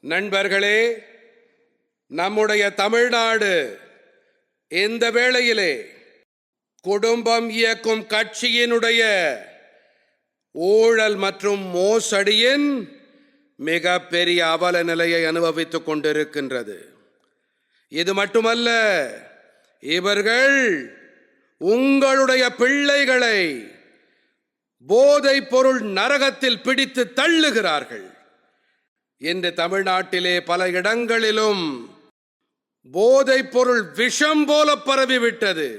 நண்பர்களே நம்முடைய தமிழ்நாடு இந்த வேளையிலே குடும்பம் இயக்கும் கட்சியினுடைய ஊழல் மற்றும் மோசடியின் மிக பெரிய அவல நிலையை அனுபவித்துக் கொண்டிருக்கின்றது. இது மட்டுமல்ல இவர்கள் உங்களுடைய பிள்ளைகளை போதைப் பொருள் நரகத்தில் பிடித்து தள்ளுகிறார்கள். இன்று தமிழ்நாட்டிலே பல இடங்களிலும் போதைப் பொருள் விஷம் போல பரவிவிட்டது.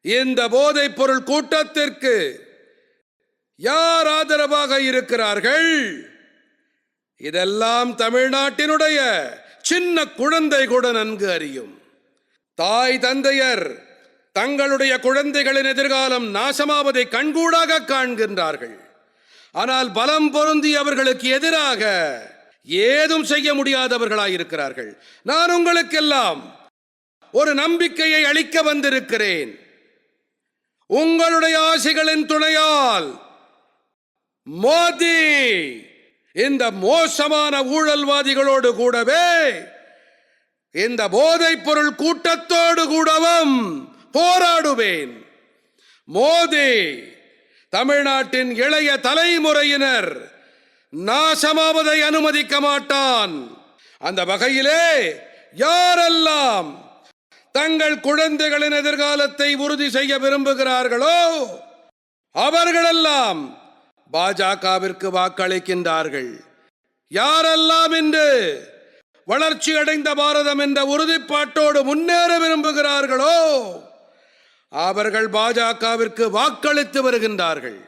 இந்த போதைப் பொருள் கூட்டத்திற்கு யார் ஆதரவாக இருக்கிறார்கள்? இதெல்லாம் தமிழ்நாட்டினுடைய சின்ன குழந்தை கூட நன்கு அறியும். தாய் தந்தையர் தங்களுடைய குழந்தைகளின் எதிர்காலம் நாசமாவதை கண்கூடாக காண்கின்றார்கள். ஆனால் பலம் பொருந்தி அவர்களுக்கு எதிராக ஏதும் செய்ய முடியாதவர்களாய் இருக்கிறார்கள் நான் உங்களுக்கெல்லாம் ஒரு நம்பிக்கையை அளிக்க வந்திருக்கிறேன். உங்களுடைய ஆசைகளின் துணையால் மோதி இந்த மோசமான ஊழல்வாதிகளோடு கூடவே இந்த போதைப் பொருள் கூட்டத்தோடு கூடவும் போராடுவேன். மோதி தமிழ்நாட்டின் இளைய தலைமுறையினர் நாசமாவதை அனுமதிக்க மாட்டான். அந்த வகையிலே யாரெல்லாம் தங்கள் குழந்தைகளின் எதிர்காலத்தை உறுதி செய்ய விரும்புகிறார்களோ அவர்களெல்லாம் பாஜகவிற்கு வாக்களிக்கின்றார்கள். யாரெல்லாம் இன்று வளர்ச்சி அடைந்த பாரதம் என்ற உறுதிப்பாட்டோடு முன்னேற விரும்புகிறார்களோ அவர்கள் பாஜகவிற்கு வாக்களித்து வருகின்றார்கள்.